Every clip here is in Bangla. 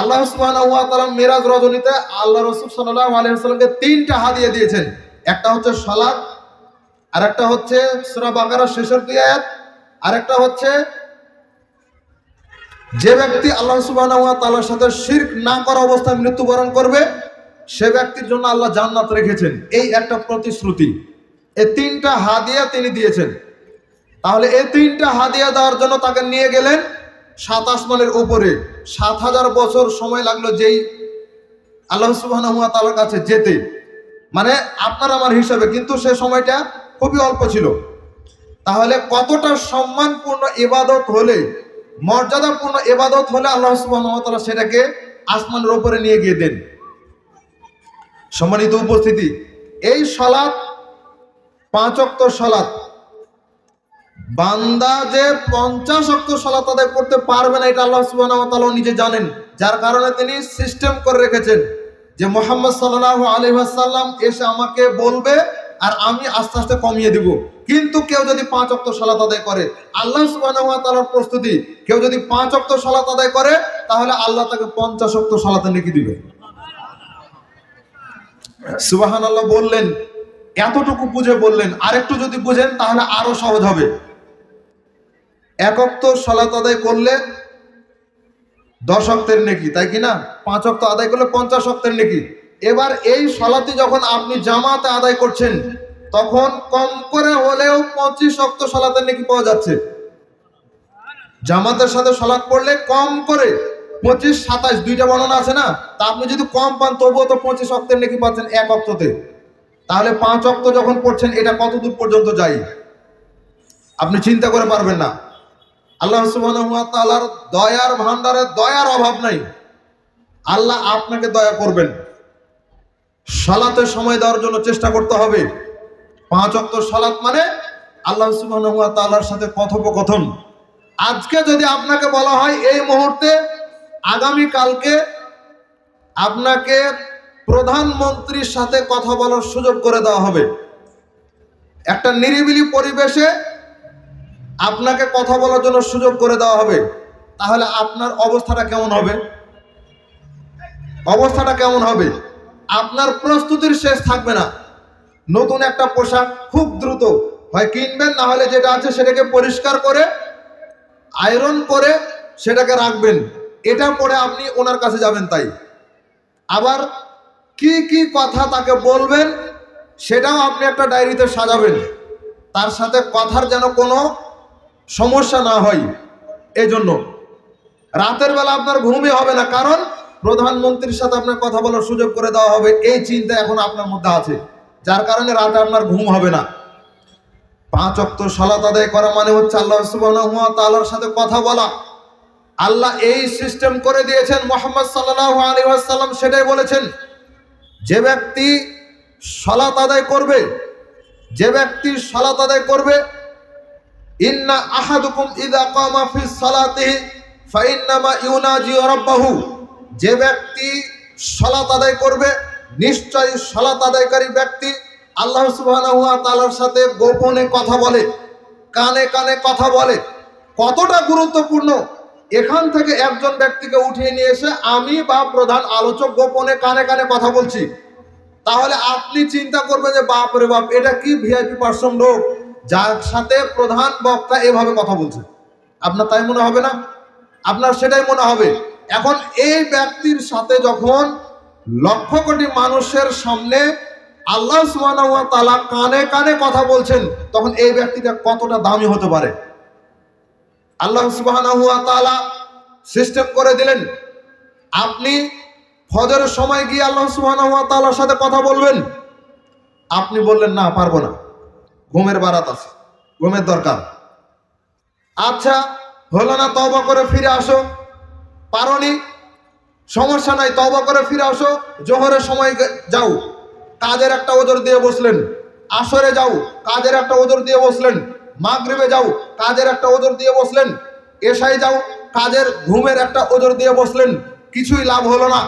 আল্লাহ তাআলা মিরাজ রজনীতে আল্লাহ রাসূল সাল্লাল্লাহু আলাইহি ওয়াসাল্লামকে তিনটা হাদিয়া দিয়েছেন। একটা হচ্ছে সালাত আর একটা হচ্ছে সূরা বাকারার শেষের আয়াত আর একটা হচ্ছে যে ব্যক্তি আল্লাহ তাআলার সাথে শিরক না করা অবস্থায় মৃত্যুবরণ করবে, সে ব্যক্তির জন্য আল্লাহ জান্নাত রেখেছেন। এই একটা প্রতিশ্রুতি। এই তিনটা হাদিয়া তিনি দিয়েছেন। তাহলে এই তিনটা হাদিয়া দেওয়ার জন্য তাকে নিয়ে গেলেন সাত আসমানের উপরে। সাত হাজার বছর সময় লাগল যেই আল্লাহ ওয়া কাছে যেতে। মানে আপনার আমার হিসাবে কিন্তু সে সময়টা খুবই অল্প ছিল। তাহলে কতটা সম্মানপূর্ণ এবাদত হলে, মর্যাদাপূর্ণ এবাদত হলে আল্লাহ ওয়া সেটাকে আসমানের উপরে নিয়ে গিয়ে দেন। সম্মানিত উপস্থিতি, এই সলাৎ পাঁচ অক্ত সলাৎ বান্দা যে পঞ্চাশ অক্ত সলাত আদায় করতে পারবে না, এটা আল্লাহ তাআলা নিজে জানেন। যার কারণে তিনি সিস্টেম করে রেখেছেন যে মোহাম্মদ সাল্লাহ আলাইহি ওয়াসাল্লাম এসে আমাকে বলবে আর আমি আস্তে আস্তে কমিয়ে দিব। কিন্তু কেউ যদি পাঁচ অক্ত সলাত আদায় করে, আল্লাহ তাআলার প্রস্তুতি, কেউ যদি পাঁচ অক্ত সলাত আদায় করে, তাহলে আল্লাহ তাকে পঞ্চাশ অক্ত সলাতে নেকি দিবে। সুবহানাল্লাহ বললেন, এতটুকু বুঝে বললেন, আরেকটু যদি বুঝেন, তাহলে আরও সহজ হবে। একক তো সলাত আদায় করলে দশ অক্তের নেকি, তাই কি না? পাঁচ অক্ত আদায় করলে পঞ্চাশ অক্তের নেকি। এবার এই সলাতে যখন আপনি জামাতে আদায় করছেন, তখন কম করে হলেও পঁচিশ অক্ত সলাতের নেকি পাওয়া যাচ্ছে। জামাতের সাথে সলাৎ পড়লে কম করে পঁচিশ, সাতাশ, দুইটা বর্ণনা আছে না? তা আপনি যদি কম পান, তবুও তো পঁচিশ অক্তের নেকি পাচ্ছেন এক অক্ততে। তাহলে পাঁচ অক্ত যখন পড়ছেন, এটা কত দূর পর্যন্ত যাই আপনি চিন্তা করে পারবেন না। আল্লাহ তাআলার দয়ার ভান্ডারে দয়ার অভাব নাই। আল্লাহ আপনাকে দয়া করবেন। সালাতে সময় দেওয়ার জন্য চেষ্টা করতে হবে। পাঁচ অক্ত সালাত মানে আল্লাহ সুবহানাহু ওয়া তাআলার সাথে কথোপকথন। আজকে যদি আপনাকে বলা হয় এই মুহূর্তে, আগামী কালকে আপনাকে প্রধানমন্ত্রীর সাথে কথা বলার সুযোগ করে দেওয়া হবে। একটা নিরিবিলি পরিবেশে আপনাকে কথা বলার জন্য সুযোগ করে দেওয়া হবে। তাহলে আপনার অবস্থাটা কেমন হবে? অবস্থাটা কেমন হবে? আপনার প্রস্তুতির শেষ থাকবে না। নতুন একটা পোশাক খুব দ্রুত হয়, কিনবেন, না হলে যেটা আছে সেটাকে পরিষ্কার করে, আয়রন করে সেটাকে রাখবেন। এটা পরে আপনি ওনার কাছে যাবেন তাই। আবার কি কি কথা তাকে বলবেন, সেটাও আপনি একটা ডায়েরিতে সাজাবেন। তার সাথে কথার যেন কোনো সমস্যা না হয়। এই জন্য রাতের বেলা আপনার ঘুমই হবে না, কারণ প্রধানমন্ত্রীর সাথে আপনার কথা বলার সুযোগ করে দেওয়া হবে। এই চিন্তা এখন আপনার মধ্যে আছে, যার কারণে রাতে আপনার ঘুম হবে না। পাঁচ অক্ত সালাত আদায় করা মানে হচ্ছে আল্লাহ ওয়া সাথে কথা বলা। আল্লাহ এই সিস্টেম করে দিয়েছেন, মোহাম্মদ সাল্লাল্লাহু আলাইহি ওয়াসাল্লাম সেটাই বলেছেন, যে ব্যক্তি সালাত আদায় করবে, যে ব্যক্তি সালাত আদায় করবে ইন্না আহাদুকুম ইদা কামা ফিস সালাতিহি ফাইন্নামা ইউনাজি রাব্বাহু। যে ব্যক্তি সালাত আদায় করবে, নিশ্চয়ই সালাত আদায়কারী ব্যক্তি আল্লাহ সুবহানাহু ওয়া তাআলার সাথে গোপনে কথা বলে, কানে কানে কথা বলে। কতটা গুরুত্বপূর্ণ? এখান থেকে একজন ব্যক্তিকে উঠিয়ে নিয়ে এসে আমি বা প্রধান আলোচক গোপনে কানে কানে কথা বলছি। তাহলে আপনি চিন্তা করবেন যে বাপ রে বাপ, এটা কি ভিআইপি পার্সন লোক? যার সাথে প্রধান বক্তা এভাবে কথা বলছে। আপনার তাই মনে হবে না? আপনার সেটাই মনে হবে। এখন এই ব্যক্তির সাথে যখন লক্ষ কোটি মানুষের সামনে আল্লাহ ওয়া কানে কানে কথা বলছেন, তখন এই ব্যক্তিটা কতটা দামি হতে পারে? আল্লাহ ওয়া সিস্টেম করে দিলেন, আপনি ফজরের সময় গিয়ে আল্লাহ ওয়া সাথে কথা বলবেন। আপনি বললেন, না, পারব না। ঘুমের বারাত আছে, ঘুমের দরকার। আচ্ছা হলো না তওবা করে ফিরে আসো? পারনি? সমস্যা নাই, তওবা করে ফিরে আসো, জোহরের সময় যাও। কাজের একটা ওজোর দিয়ে বসলেন। আসরে যাও, কাজের একটা ওজোর দিয়ে বসলেন। মাগরিবে যাও, কাজের একটা ওজোর দিয়ে বসলেন। এসাই যাও, কাজের ঘুমের একটা ওজোর দিয়ে বসলেন। কিছুই লাভ হলো না।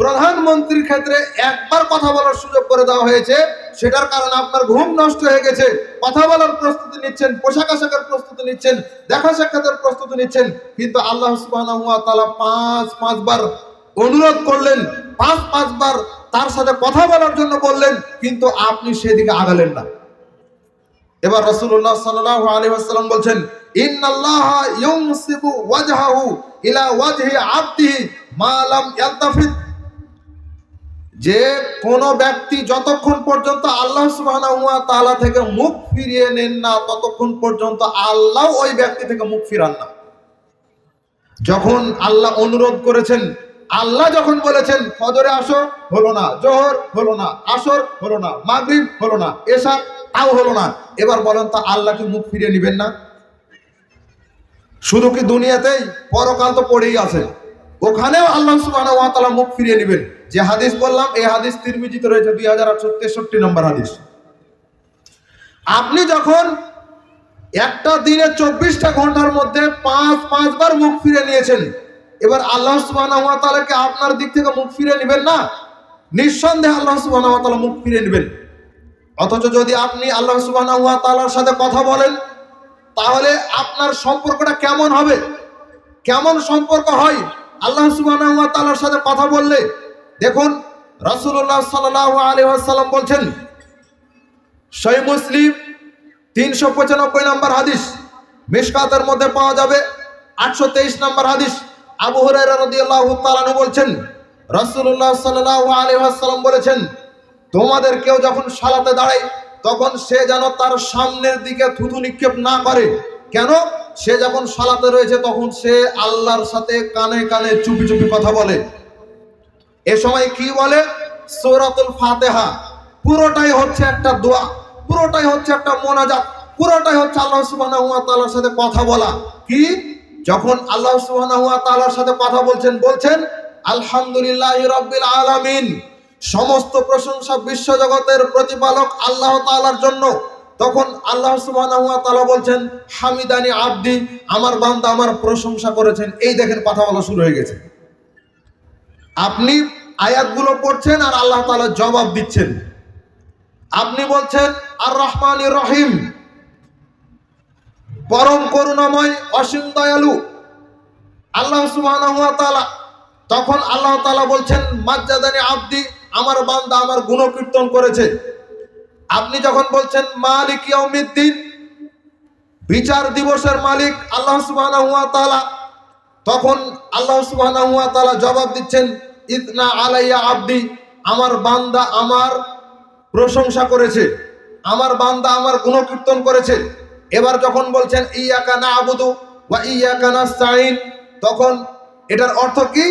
প্রধানমন্ত্রীর ক্ষেত্রে একবার কথা বলার সুযোগ করে দেওয়া হয়েছে। সেটার কারণে আপনার ঘুম নষ্ট হয়ে গেছে। কথা বলার প্রস্তুতি নিচ্ছেন, পোশাক আশাকের প্রস্তুতি নিচ্ছেন, দেখা সাক্ষাতের প্রস্তুতি নিচ্ছেন। কিন্তু আল্লাহ তাআলা পাঁচ, পাঁচবার অনুরোধ করলেন, পাঁচ, পাঁচবার তার সাথে কথা বলার জন্য বললেন, কিন্তু আপনি সেদিকে আগালেন না। এবার রাসূলুল্লাহ সাল্লাল্লাহু আলাইহি ওয়াসাল্লাম বলছেন, ইন্নাল্লাহ ইউমসিবু ওয়াজহাহু ইলা ওয়াজহি আবদিহি মা লাম ইয়ালতাফিত যে কোন ব্যক্তি যতক্ষণ পর্যন্ত আল্লাহ সুবহানাহু ওয়া তাআলা থেকে মুখ ফিরিয়ে নেন না, ততক্ষণ পর্যন্ত আল্লাহ ওই ব্যক্তি থেকে মুখ ফিরান না। যখন আল্লাহ অনুরোধ করেছেন, আল্লাহ যখন বলেছেন, ফজরে আসো হলো না, জোহর হলো না, আসর হলো না, মাগরিব হলো না এসা তাও হলো না, এবার বলেন তো আল্লাহ কি মুখ ফিরিয়ে নেবেন না? শুধু কি দুনিয়াতেই? পরকাল তো পড়েই আছে। ওখানেও আল্লাহ ওয়া মুখ ফিরিয়ে নেবেন। যে হাদিস বললাম, এই হাদিস তিরমিজিতে রয়েছে দুই হাজার আটশো তেষট্টি নম্বর হাদিস। আপনি যখন একটা দিনে চব্বিশটা ঘণ্টার মধ্যে পাঁচ, পাঁচবার মুখ ফিরে নিয়েছেন, এবার আল্লাহ সুবহানাহু আপনার দিক থেকে মুখ ফিরে নেবেন না? নিঃসন্দেহে আল্লাহ তাআলা মুখ ফিরে নেবেন। অথচ যদি আপনি আল্লাহ তাআলার সাথে কথা বলেন, তাহলে আপনার সম্পর্কটা কেমন হবে? কেমন সম্পর্ক হয়? আল্লাহ তাআলার সাথে কথা বললে দেখুন, রাসূলুল্লাহ সাল্লাল্লাহু আলাইহি ওয়াসাল্লাম বলছেন সহি মুসলিম তিনশো পঁচানব্বই নম্বর হাদিস মিশকাতের মধ্যে পাওয়া যাবে, আটশো তেইশ নম্বর হাদিস আবু হুরায়রা রাদিয়াল্লাহু বলছেন, রাসূলুল্লাহ সাল্লাল্লাহু আলাইহি ওয়াসাল্লাম বলেছেন, তোমাদের কেউ যখন সালাতে দাঁড়ায়, তখন সে যেন তার সামনের দিকে থুতু নিক্ষেপ না করে। কেন? সে যখন সালাতে রয়েছে, তখন সে আল্লাহর সাথে কানে কানে চুপি চুপি কথা বলে। এ সময় কি বলে? সূরাতুল ফাতিহা। পুরোটাই হচ্ছে একটা দোয়া, পুরোটাই হচ্ছে একটা মোনাজাত, পুরোটাই হচ্ছে আল্লাহ তাআলার সাথে কথা বলা। কি? যখন আল্লাহ তাআলার সাথে কথা বলছেন বলছেন, আলহামদুলিল্লাহি রাব্বিল আলামিন। সমস্ত প্রশংসা বিশ্বজগতের প্রতিপালক আল্লাহ তাআলার জন্য। তখন আল্লাহ তাআলা বলছেন, হামিদানি আব্দি, আমার বান্দা আমার প্রশংসা করেছেন। এই দেখেন, কথা বলা শুরু হয়ে গেছে। আপনি আয়াতগুলো পড়ছেন আর আল্লাহ তাআলা জবাব দিচ্ছেন। আপনি বলছেন, আর রহমান রহিম, পরম করুণাময়, অসীম দয়ালু। আল্লাহ তাআলা তখন আল্লাহ তালা বলছেন, মাজ্জাদানি আব্দি, আমার বান্দা আমার গুণকীর্তন করেছে। আপনি যখন বলছেন, মালিক ইয়াউমিদ্দিন, বিচার দিবসের মালিক আল্লাহ তাআলা তখন আল্লাহ সুবহানাহু ওয়া তাআলা জবাব দিচ্ছেন ইতনা আলাইয়া আব্দি, আমার বান্দা আমার প্রশংসা করেছে। আমার বান্দা আমার গুণকীর্তন করেছে। এবার যখন বলছেন, ইয়াকা না আবুদু ওয়া ইয়াকা নাস্তাইন তখন এটার অর্থ কি?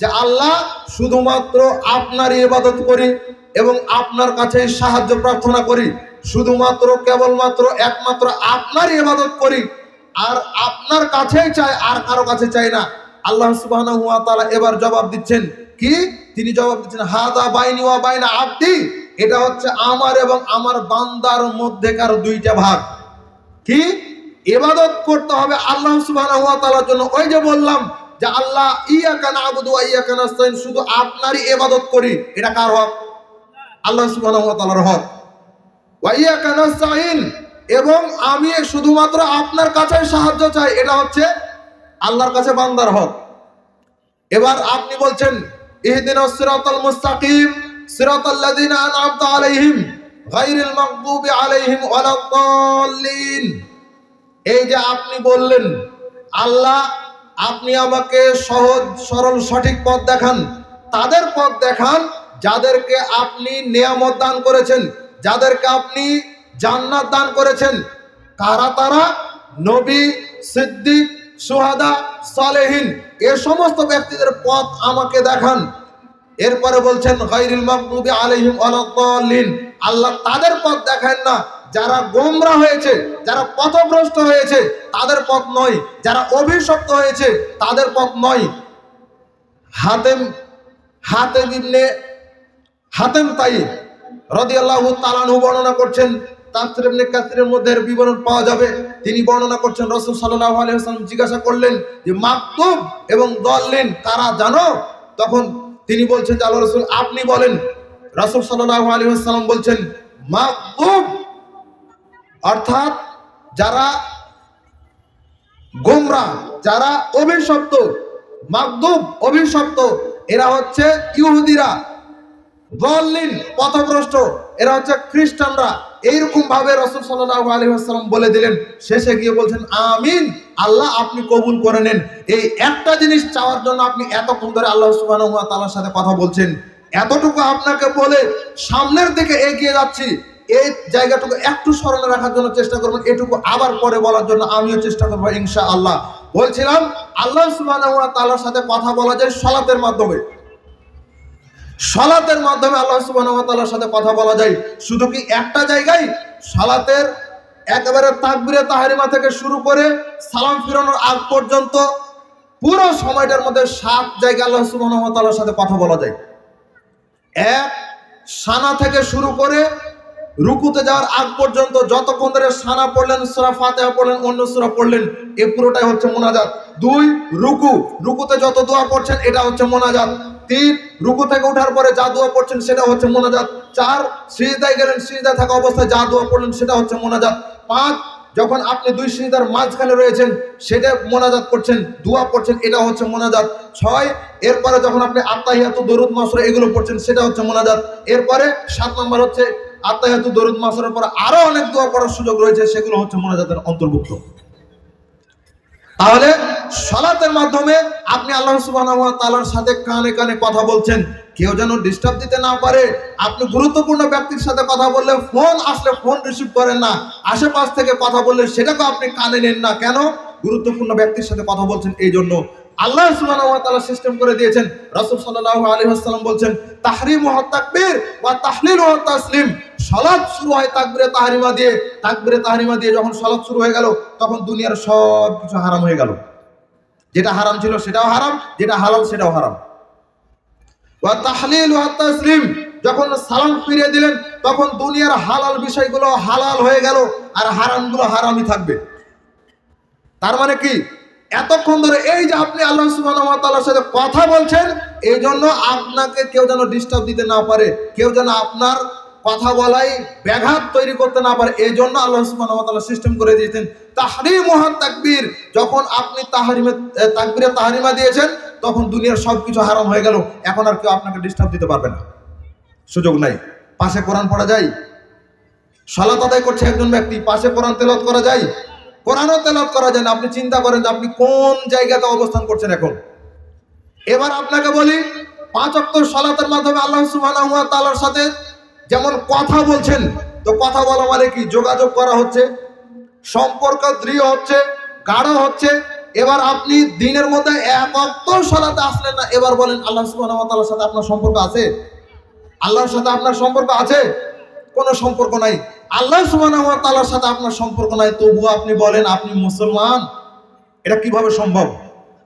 যে আল্লাহ শুধুমাত্র আপনারই ইবাদত করি এবং আপনার কাছে সাহায্য প্রার্থনা করি। শুধুমাত্র, কেবলমাত্র, একমাত্র আপনারই ইবাদত করি। আর আপনার কাছেই চাই আর কারও কাছে চাই না। আল্লাহ ওয়া এবার জবাব দিচ্ছেন, কি? তিনি জবাব দিচ্ছেন, হাদা বাইনি ওয়া বাইনা আব্দি। এটা হচ্ছে আমার এবং আমার বান্দার মধ্যেকার দুইটা ভাগ। কি? এবাদত করতে হবে আল্লাহ ওয়া জন্য। ওই যে বললাম যে আল্লাহ, ইয়াকা নাবুদু ওয়া ইয়াকা নাস্তাইন শুধু আপনারই এবাদত করি, এটা কার হক? আল্লাহ ওয়া হক। ওয়া ইয়াকা নাস্তাইন এবং আমি শুধুমাত্র আপনার কাছে সাহায্য চাই, এটা হচ্ছে আল্লাহর কাছে বান্দার হক। এবার আপনি বলছেন, ইহদিনাস সিরাতাল মুস্তাকিম সিরাতাল্লাযিনা আন'আমতা আলাইহিম, গায়রিল মাগদুবি আলাইহিম ওয়ালাদ-দাল্লিন এই যে আপনি বললেন, আল্লাহ, আপনি আমাকে সহজ, সরল, সঠিক পথ দেখান। তাদের পথ দেখান যাদেরকে আপনি নিয়ামত দান করেছেন, যাদেরকে আপনি জান্নাত দান করেছেন। কারা তারা? নবী, সিদ্দিক, সুহাদা, সালেহিন। এ সমস্ত ব্যক্তিদের পথ আমাকে দেখান। এরপরে বলছেন, গায়রিল মাগদুবি আলাইহিম ওয়ালাদ-দাল্লিন আল্লাহ তাদের পথ দেখান না। যারা গোমরা হয়েছে, যারা পথভ্রষ্ট হয়েছে, তাদের পথ নয়। যারা অভিশপ্ত হয়েছে, তাদের পথ নয়। হাতেম হাতেম ইবনে হাতেম তাই রাদিয়াল্লাহু তাআলা বর্ণনা করছেন তাফসীর ইবনে কাসিরের মধ্যে বিবরণ পাওয়া যাবে। তিনি বর্ণনা করছেন, রাসূল সাল্লাল্লাহু আলাইহি ওয়াসাল্লাম জিজ্ঞাসা করলেন যে মাকতুব এবং দল্লিন কারা জানো? তখন তিনি বলছেন যে আল্লাহ রাসূল, আপনি বলেন। রাসূল সাল্লাল্লাহু আলাইহি ওয়াসাল্লাম বলছেন মাকতুব অর্থাৎ যারা গোমরা, যারা অভিশপ্ত মাকদুব অভিশপ্ত, এরা হচ্ছে ইহুদিরা। দলিন পথভ্রষ্ট, এরা হচ্ছে খ্রিস্টানরা। এইরকম ভাবে রসুল সাল্লাহ আলী বলে দিলেন। শেষে গিয়ে বলছেন, আমিন, আল্লাহ আপনি কবুল করে নেন। এই একটা জিনিস চাওয়ার জন্য আপনি এতক্ষণ ধরে আল্লাহ সুবাহ তালার সাথে কথা বলছেন। এতটুকু আপনাকে বলে সামনের দিকে এগিয়ে যাচ্ছি। এই জায়গাটুকু একটু স্মরণে রাখার জন্য চেষ্টা করবেন, এটুকু আবার পরে বলার জন্য আমিও চেষ্টা করব ইনশা আল্লাহ বলছিলাম, আল্লাহ সুবাহ তালার সাথে কথা বলা যায় সলাতের মাধ্যমে। সালাতের মাধ্যমে আল্লাহ তাআলার সাথে কথা বলা যায়। শুধু কি একটা জায়গায় সালাতের একেবারে তাকবিরে তাহারিমা থেকে শুরু করে সালাম ফিরানোর আগ পর্যন্ত পুরো সময়টার মধ্যে সাত জায়গায় আল্লাহ ওয়া সাথে কথা বলা যায়। এক, সানা থেকে শুরু করে রুকুতে যাওয়ার আগ পর্যন্ত যতক্ষণ ধরে সানা পড়লেন, সূরা ফাতিহা পড়লেন, অন্য সূরা পড়লেন, এ পুরোটাই হচ্ছে মোনাজাত। দুই, রুকু, রুকুতে যত দোয়া পড়ছেন, এটা হচ্ছে মোনাজাত। তিন রুকু থেকে ওঠার পরে যা দোয়া পড়ছেন সেটা হচ্ছে মোনাজাত। চার, সিজদায় গেলেন, সিজদায় থাকা অবস্থায় যা দোয়া পড়লেন সেটা হচ্ছে মোনাজাত। পাঁচ, যখন আপনি দুই সিজদার মাঝখানে রয়েছেন, সেটা মোনাজাত করছেন, দোয়া পড়ছেন এটা হচ্ছে মোনাজাত। ছয়, এরপরে যখন আপনি আত্মাহিয়াতু দরুদ মাসুরা এগুলো পড়ছেন, সেটা হচ্ছে মোনাজাত। এরপরে সাত নম্বর হচ্ছে আত্মাহিয়াতু দরুদ মাসুরের পরে আরও অনেক দোয়া পড়ার সুযোগ রয়েছে, সেগুলো হচ্ছে মোনাজাতের অন্তর্ভুক্ত। তাহলে সালাতের মাধ্যমে আপনি আল্লাহ তাআলার সাথে কানে কানে কথা বলছেন। কেউ যেন ডিস্টার্ব দিতে না পারে, আপনি গুরুত্বপূর্ণ ব্যক্তির সাথে কথা বললে ফোন আসলে ফোন রিসিভ করেন না। আশেপাশ থেকে কথা বললে সেটাকে আপনি কানে নেন না। কেন? গুরুত্বপূর্ণ ব্যক্তির সাথে কথা বলছেন এই জন্য। আল্লাহ তাআলা সিস্টেম করে দিয়েছেন। রাসূল সাল্লাল্লাহু আলাইহি ওয়াসাল্লাম বলছেন, তাহরিম তাকবীর ওয়া তাহলিল তাসলিম। সালাত শুরু হয় তাকবীরে তাহরিমা দিয়ে। তাকবীরে তাহরিমা দিয়ে যখন সালাত শুরু হয়ে গেল, তখন দুনিয়ার সব কিছু হারাম হয়ে গেল। যেটা হারাম ছিল সেটাও হারাম, যেটা হালাল সেটাও হারাম। ওয়া তাহলিল ওয়া তাসলিম, যখন সালাম ফিরিয়ে দিলেন, তখন দুনিয়ার হালাল বিষয়গুলো হালাল হয়ে গেল আর হারামগুলো হারামই থাকবে। তার মানে কি? এতক্ষণ ধরে এই যে আপনি আল্লাহ তাআলার সাথে কথা বলছেন এই জন্য আপনাকে কেউ যেন ডিস্টার্ব দিতে না পারে, কেউ যেন আপনার কথা বলাই ব্যাঘাত তৈরি করতে না পারে এই জন্য আল্লাহ তাআলা সিস্টেম করে দিয়েছেন। তাহরিম মহান তাকবীর। যখন আপনি তাহরিমে তাকবীরে তাহরিমা দিয়েছেন, তখন দুনিয়ার সব কিছু হারাম হয়ে গেল। এখন আর কেউ আপনাকে ডিস্টার্ব দিতে পারবে না। সুযোগ নাই। পাশে কোরআন পড়া যায়। সালাত আদায় করছে একজন ব্যক্তি, পাশে কোরআন তেলাওয়াত করা যায়। কোরআনও তেলাওয়াত করা যায় না। আপনি চিন্তা করেন যে আপনি কোন জায়গাতে অবস্থান করছেন এখন। এবার আপনাকে বলি, পাঁচ অক্টর সলাতের মাধ্যমে আল্লাহ সুবহানাহু ওয়া তাআলার সাথে যেমন কথা বলছেন, তো কথা বলা মানে কি? যোগাযোগ করা হচ্ছে, সম্পর্ক দৃঢ় হচ্ছে, গাঢ় হচ্ছে। এবার আপনি দিনের মধ্যে এক অক্ত সালাতে আসলেন না, এবার বলেন, আল্লাহ ওয়া সাথে আপনার সম্পর্ক আছে? আল্লাহর সাথে আপনার সম্পর্ক আছে? কোনো সম্পর্ক নাই। আল্লাহ ওয়া সাথে আপনার সম্পর্ক নাই, তবুও আপনি বলেন, আপনি মুসলমান? এটা কীভাবে সম্ভব?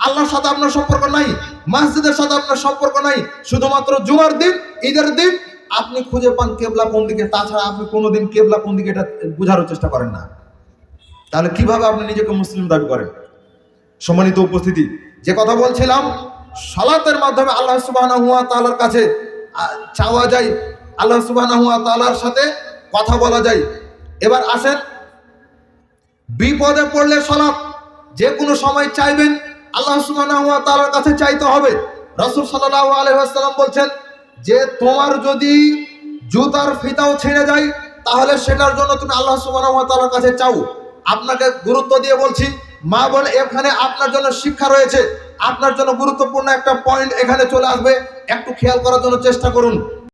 আল্লাহর সাথে আপনার সম্পর্ক নাই, মসজিদের সাথে আপনার সম্পর্ক নাই, শুধুমাত্র জুমার দিন, ঈদের দিন আপনি খুঁজে পান কেবলা কোন দিকে, তাছাড়া আপনি কোনোদিন কেবলা কোন দিকে এটা বোঝার চেষ্টা করেন না। তাহলে কীভাবে আপনি নিজেকে মুসলিম দাবি করেন? সম্মানিত উপস্থিতি, যে কথা বলছিলাম, সালাতের মাধ্যমে আল্লাহ সুবহানাহু ওয়া তাআলার কাছে চাওয়া যায়, আল্লাহ সুবহানাহু ওয়া তাআলার সাথে কথা বলা যায়। এবার আসেন, বিপদে পড়লে সালাত যে কোনো সময় চাইবেন, আল্লাহ সুবহানাহু ওয়া তাআলার কাছে চাইতে হবে। রাসূল সাল্লাল্লাহু আলাইহি ওয়াসাল্লাম বলছেন যে তোমার যদি জুতার ফিতাও ছিঁড়ে যায়, তাহলে সেটার জন্য তুমি আল্লাহ সুবাহর কাছে চাও। আপনাকে গুরুত্ব দিয়ে বলছি, মা বলে এখানে আপনার জন্য শিক্ষা রয়েছে। আপনার জন্য গুরুত্বপূর্ণ একটা পয়েন্ট এখানে চলে আসবে। একটু খেয়াল করার জন্য চেষ্টা করুন।